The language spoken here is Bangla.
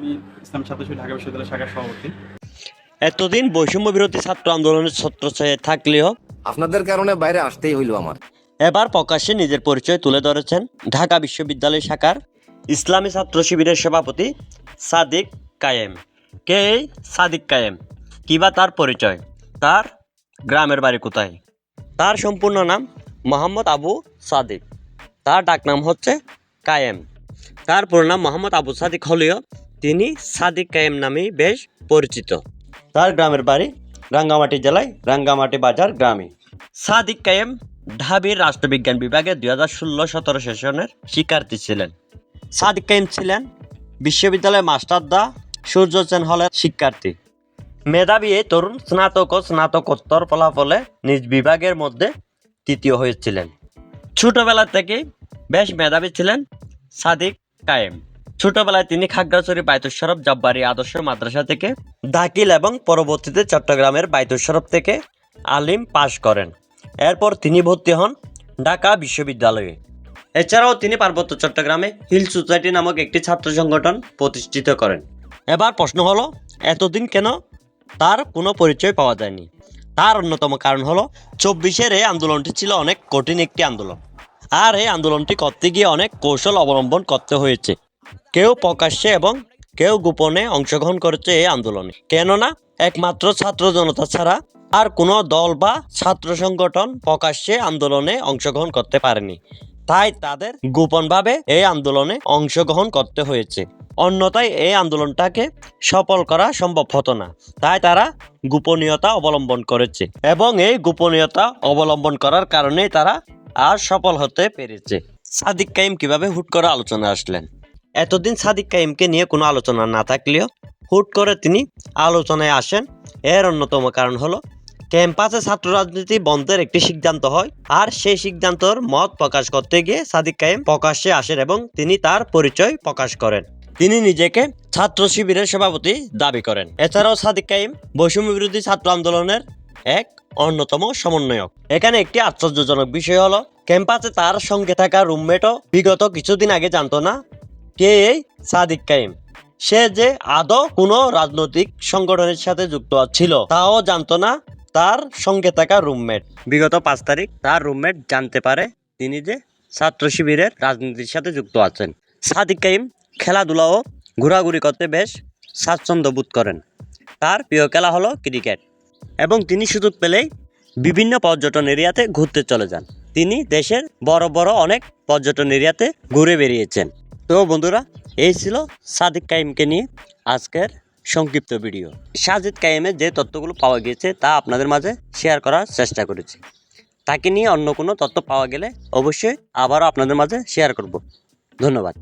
আমি ইসলাম ঢাকা বিশ্ববিদ্যালয় শাখার সভাপতি। এতদিন বৈষম্য বিরোধী ছাত্র আন্দোলনের ছত্রছায়ায় থাকলেও আপনাদের কারণে বাইরে আসতেই হইল আমার। এবার প্রকাশ্যে নিজের পরিচয় তুলে ধরেছেন ঢাকা বিশ্ববিদ্যালয় শাখার ইসলামী ছাত্র শিবিরের সভাপতি সাদিক কায়েম। কে এই সাদিক কায়েম? কিবা তার পরিচয়? তার গ্রামের বাড়ি কোথায়? তার সম্পূর্ণ নাম মোহাম্মদ আবু সাদিক। তার ডাকনাম হচ্ছে কায়েম। তার পুরো নাম মোহাম্মদ আবু সাদিক হলেও তিনি সাদিক কায়েম নামেই বেশ পরিচিত। তার গ্রামের বাড়ি রাঙ্গামাটি জেলায় রাঙ্গামাটি বাজার গ্রামে। সাদিক কায়েম ঢাবির রাষ্ট্রবিজ্ঞান বিভাগে দুই হাজার ষোলো সতেরো সেশনের শিক্ষার্থী ছিলেন। সাদিক কাইম ছিলেন বিশ্ববিদ্যালয়ের মাস্টার দা সূর্য সেন হলের শিক্ষার্থী। মেধাবী এই তরুণ স্নাতক ও স্নাতকোত্তর ফলাফলে নিজ বিভাগের মধ্যে তৃতীয় হয়েছিলেন। ছোটবেলা থেকেই বেশ মেধাবী ছিলেন সাদিক কায়েম। ছোটবেলায় তিনি খাগড়াছড়ি বাইতুশরফ জব্বারি আদর্শ মাদ্রাসা থেকে দাখিল এবং পরবর্তীতে চট্টগ্রামের বাইতুশরফ থেকে আলিম পাশ করেন। এরপর তিনি ভর্তি হন ঢাকা বিশ্ববিদ্যালয়ে। এছাড়াও তিনি পার্বত্য চট্টগ্রামে হিল সোসাইটি নামক একটি ছাত্র সংগঠন প্রতিষ্ঠিত করেন। এবার প্রশ্ন হলো, এতদিন কেন তার কোনো পরিচয় পাওয়া যায়নি? তার অন্যতম কারণ হলো, চব্বিশের এই আন্দোলনটি ছিল অনেক কঠিন একটি আন্দোলন। আর এই আন্দোলনটি করতে গিয়ে অনেক কৌশল অবলম্বন করতে হয়েছে। কেউ প্রকাশ্যে এবং কেউ গোপনে অংশগ্রহণ করেছে এই আন্দোলনে। কেননা, একমাত্র ছাত্র জনতা ছাড়া আর কোনো দল বা ছাত্র সংগঠন প্রকাশ্যে আন্দোলনে অংশগ্রহণ করতে পারেনি। তাই তাদের গোপনভাবে এই আন্দোলনে অংশগ্রহণ করতে হয়েছে। অন্যথায় এই আন্দোলনটাকে সফল করা সম্ভব হতো না। তাই তারা গোপনীয়তা অবলম্বন করেছে এবং এই গোপনীয়তা অবলম্বন করার কারণেই তারা আর সফল হতে পেরেছে। সাদিক কাইম কীভাবে হুট করে আলোচনা আসলেন? এতদিন সাদিক কাইমকে নিয়ে কোনো আলোচনা না থাকলেও হুট করে তিনি আলোচনায় আসেন। এর অন্যতম কারণ হলো ক্যাম্পাসে ছাত্র রাজনীতি বন্ধের একটি সিদ্ধান্ত হয় আর সেই সিদ্ধান্তর মত প্রকাশ করতে গিয়ে সাদিক কাইম প্রকাশ্যে আসেন এবং তিনি তার পরিচয় প্রকাশ করেন। তিনি নিজেকে ছাত্র শিবিরের সভাপতি দাবি করেন। এছাড়াও সাদিক কাইম বৈষম্য বিরোধী ছাত্র আন্দোলনের এক অন্যতম সমন্বয়ক। এখানে একটি আশ্চর্যজনক বিষয় হলো ক্যাম্পাসে তার সঙ্গে থাকা রুমমেটও বিগত কিছুদিন আগে জানতো না কে এই সাদিক কাইম? সে যে আদৌ কোনো রাজনৈতিক সংগঠনের সাথে যুক্ত ছিল, তাও জানতো না তার সঙ্গে থাকা রুমমেট। বিগত পাঁচ তারিখ তার রুমমেট জানতে পারে তিনি যে ছাত্র শিবিরের রাজনীতির সাথে যুক্ত আছেন। সাদিক কাইম খেলাধুলা ও ঘোরাঘুরি করতে বেশ স্বাচ্ছন্দ্য বোধ করেন। তার প্রিয় খেলা হলো ক্রিকেট এবং তিনি সুযোগ পেলেই বিভিন্ন পর্যটন এরিয়াতে ঘুরতে চলে যান। তিনি দেশের বড় বড় অনেক পর্যটন এরিয়াতে ঘুরে বেরিয়েছেন তো বন্ধুরা, এই ছিল সাদিক কাইমকে নিয়ে আজকের সংক্ষিপ্ত ভিডিও। সাজিদ কাইমের যে তথ্যগুলো পাওয়া গিয়েছে তা আপনাদের মাঝে শেয়ার করার চেষ্টা করেছি। তাকে নিয়ে অন্য কোনো তথ্য পাওয়া গেলে অবশ্যই আবারও আপনাদের মাঝে শেয়ার করব। ধন্যবাদ।